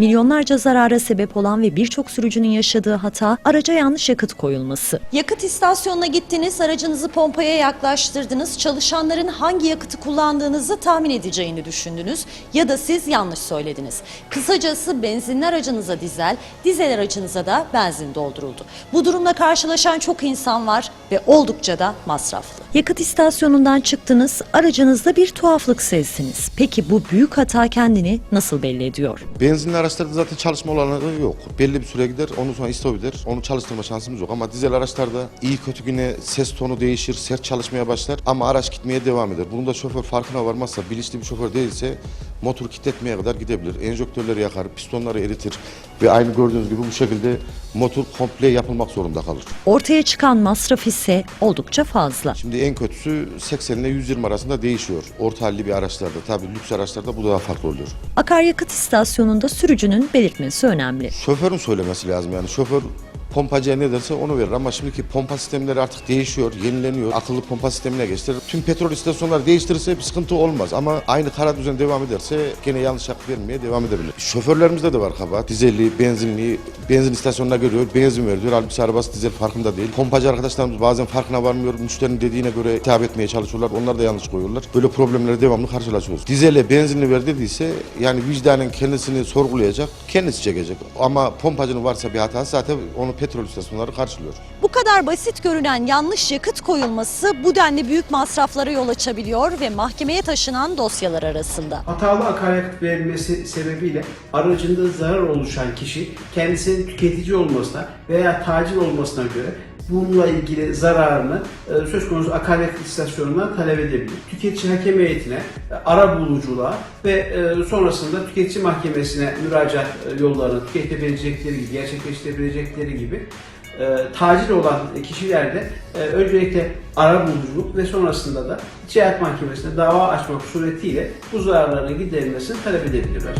Milyonlarca zarara sebep olan ve birçok sürücünün yaşadığı hata araca yanlış yakıt koyulması. Yakıt istasyonuna gittiniz, aracınızı pompaya yaklaştırdınız, çalışanların hangi yakıtı kullandığınızı tahmin edeceğini düşündünüz ya da siz yanlış söylediniz. Kısacası benzinli aracınıza dizel, dizel aracınıza da benzin dolduruldu. Bu durumla karşılaşan çok insan var ve oldukça da masraflı. Yakıt istasyonundan çıktınız, aracınızda bir tuhaflık sezdiniz. Peki bu büyük hata kendini nasıl belli ediyor? Benzinli araçlarda zaten çalışma olanları yok. Belli bir süre gider, ondan sonra istop eder. Onu çalıştırma şansımız yok. Ama dizel araçlarda iyi kötü güne ses tonu değişir, sert çalışmaya başlar. Ama araç gitmeye devam eder. Bunun da şoför farkına varmazsa, bilinçli bir şoför değilse motor kilitletmeye kadar gidebilir. Enjektörleri yakar, pistonları eritir ve aynı gördüğünüz gibi bu şekilde motor komple yapılmak zorunda kalır. Ortaya çıkan masraf ise oldukça fazla. Şimdi en kötüsü 80 ile 120 arasında değişiyor. Orta halli bir araçlarda, tabii lüks araçlarda bu daha farklı oluyor. Akaryakıt istasyonunda sürücünün belirtmesi önemli. Şoförün söylemesi lazım yani. Şoför pompacıya ne derse onu verir ama şimdiki pompa sistemleri artık değişiyor, yenileniyor. Akıllı pompa sistemine geçtiler. Tüm petrol istasyonları değiştirirse bir sıkıntı olmaz ama aynı kara düzen devam ederse gene yanlış yakıt vermeye devam edebilir. Şoförlerimizde de var kabahat. Dizelli, benzinli, benzin istasyonuna görüyor, benzin veriyor. Halbuki arabası dizel farkında değil. Pompacı arkadaşlarımız bazen farkına varmıyor. Müşterinin dediğine göre hitap etmeye çalışıyorlar. Onlar da yanlış koyuyorlar. Böyle problemlere devamlı karşılaşıyoruz. Dizele, benzinli ver dediyse yani vicdanen kendisini sorgulayacak, kendisi çekecek. Ama pompacının varsa bir hatası zaten onu petrol istasyonları karşılıyor. Bu kadar basit görünen yanlış yakıt koyulması bu denli büyük masraflara yol açabiliyor ve mahkemeye taşınan dosyalar arasında. Hatalı akaryakıt verilmesi sebebiyle aracında zarar oluşan kişi kendisinin tüketici olmasına veya tacir olmasına göre bununla ilgili zararını e, söz konusu akaryakıt istasyonundan talep edebilir. Tüketici hakem heyetine, e, ara buluculuğa ve e, sonrasında tüketici mahkemesine müracaat yollarını tüketebilecekleri gibi, gerçekleştirebilecekleri gibi e, tacir olan kişiler de e, öncelikle ara buluculuk ve sonrasında da Ticaret Mahkemesi'ne dava açmak suretiyle bu zararların giderilmesini talep edebilirler.